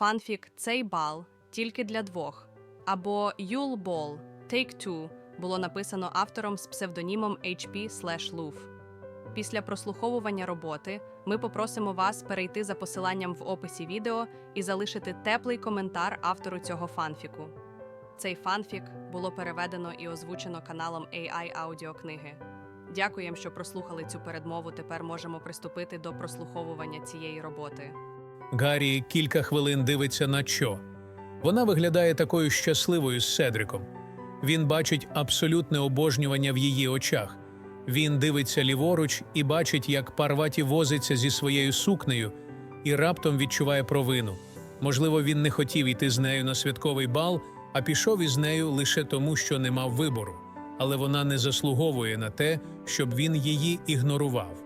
Фанфік Цей бал тільки для двох або Юл Бол Take Two було написано автором з псевдонімом HP. Після прослуховування роботи ми попросимо вас перейти за посиланням в описі відео і залишити теплий коментар автору цього фанфіку. Цей фанфік було переведено і озвучено каналом AI аудіокниги. Дякуємо, що прослухали цю передмову. Тепер можемо приступити до прослуховування цієї роботи. Гаррі кілька хвилин дивиться на Чо. Вона виглядає такою щасливою з Седриком. Він бачить абсолютне обожнювання в її очах. Він дивиться ліворуч і бачить, як Парваті возиться зі своєю сукнею і раптом відчуває провину. Можливо, він не хотів йти з нею на святковий бал, а пішов із нею лише тому, що не мав вибору. Але вона не заслуговує на те, щоб він її ігнорував.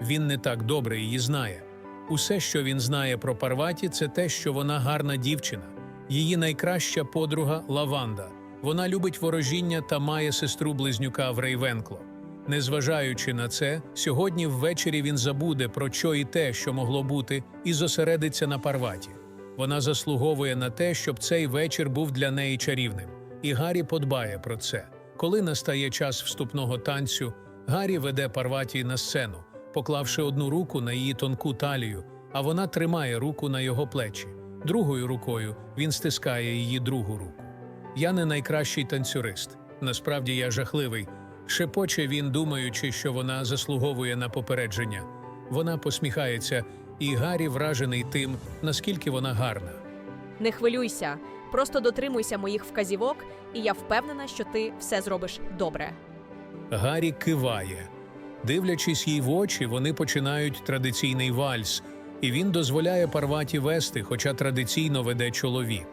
Він не так добре її знає. Усе, що він знає про Парваті, це те, що вона гарна дівчина, її найкраща подруга Лаванда. Вона любить ворожіння та має сестру близнюка в Рейвенкло. Незважаючи на це, сьогодні ввечері він забуде про що і те, що могло бути, і зосередиться на Парваті. Вона заслуговує на те, щоб цей вечір був для неї чарівним. І Гаррі подбає про це. Коли настає час вступного танцю, Гаррі веде Парваті на сцену, поклавши одну руку на її тонку талію, а вона тримає руку на його плечі. Другою рукою він стискає її другу руку. Я не найкращий танцюрист. Насправді я жахливий. Шепоче він, думаючи, що вона заслуговує на попередження. Вона посміхається, і Гаррі вражений тим, наскільки вона гарна. Не хвилюйся, просто дотримуйся моїх вказівок, і я впевнена, що ти все зробиш добре. Гаррі киває. Дивлячись їй в очі, вони починають традиційний вальс, і він дозволяє Парваті вести, хоча традиційно веде чоловік.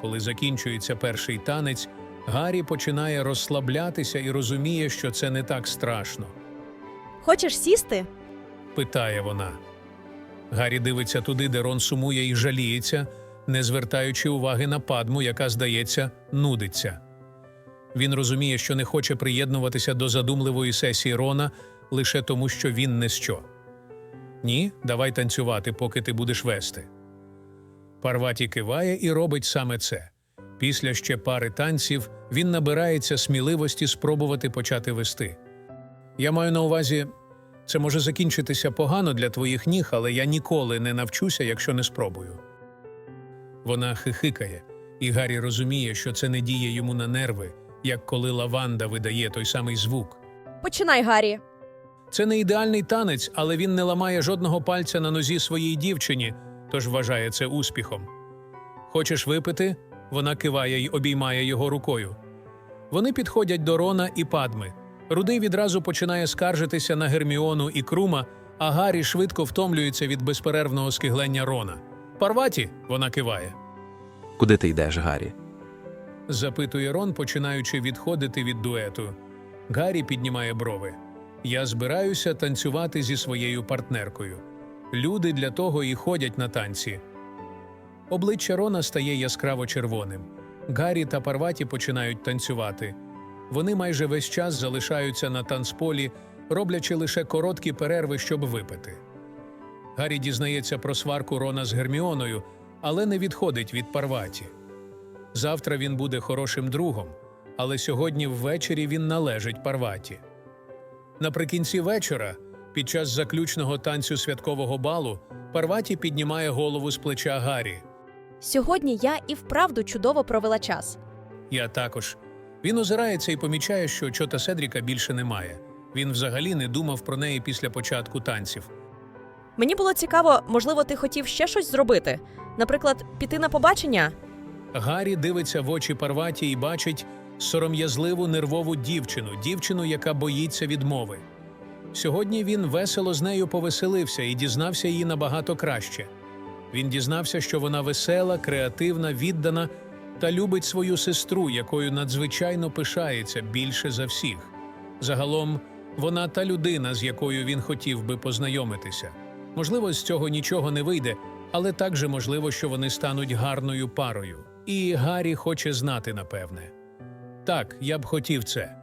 Коли закінчується перший танець, Гаррі починає розслаблятися і розуміє, що це не так страшно. Хочеш сісти? питає вона. Гаррі дивиться туди, де Рон сумує і жаліється, не звертаючи уваги на падму, яка, здається, нудиться. Він розуміє, що не хоче приєднуватися до задумливої сесії Рона лише тому, що він не що. Ні, давай танцювати, поки ти будеш вести. Парваті киває і робить саме це. Після ще пари танців він набирається сміливості спробувати почати вести. Я маю на увазі, це може закінчитися погано для твоїх ніг, але я ніколи не навчуся, якщо не спробую. Вона хихикає, і Гаррі розуміє, що це не діє йому на нерви, як коли лаванда видає той самий звук. Починай, Гаррі. Це не ідеальний танець, але він не ламає жодного пальця на нозі своїй дівчині, тож вважає це успіхом. Хочеш випити? Вона киває й обіймає його рукою. Вони підходять до Рона і Падми. Рудий відразу починає скаржитися на Герміону і Крума, а Гаррі швидко втомлюється від безперервного скиглення Рона. Парваті, вона киває. Куди ти йдеш, Гаррі? Запитує Рон, починаючи відходити від дуету. Гаррі піднімає брови. Я збираюся танцювати зі своєю партнеркою. Люди для того і ходять на танці. Обличчя Рона стає яскраво червоним. Гаррі та Парваті починають танцювати. Вони майже весь час залишаються на танцполі, роблячи лише короткі перерви, щоб випити. Гаррі дізнається про сварку Рона з Герміоною, але не відходить від Парваті. Завтра він буде хорошим другом, але сьогодні ввечері він належить Парваті. Наприкінці вечора, під час заключного танцю святкового балу, Парваті піднімає голову з плеча Гаррі. Сьогодні я і вправду чудово провела час. Я також. Він озирається і помічає, що чота Седріка більше немає. Він взагалі не думав про неї після початку танців. Мені було цікаво, можливо, ти хотів ще щось зробити. Наприклад, піти на побачення? Гаррі дивиться в очі Парваті і бачить сором'язливу нервову дівчину, дівчину, яка боїться відмови. Сьогодні він весело з нею повеселився і дізнався її набагато краще. Він дізнався, що вона весела, креативна, віддана та любить свою сестру, якою надзвичайно пишається більше за всіх. Загалом, вона та людина, з якою він хотів би познайомитися. Можливо, з цього нічого не вийде, але також можливо, що вони стануть гарною парою. І Гаррі хоче знати, напевне. Так, я б хотів це.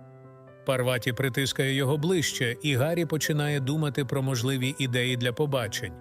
Парваті притискає його ближче, і Гаррі починає думати про можливі ідеї для побачень.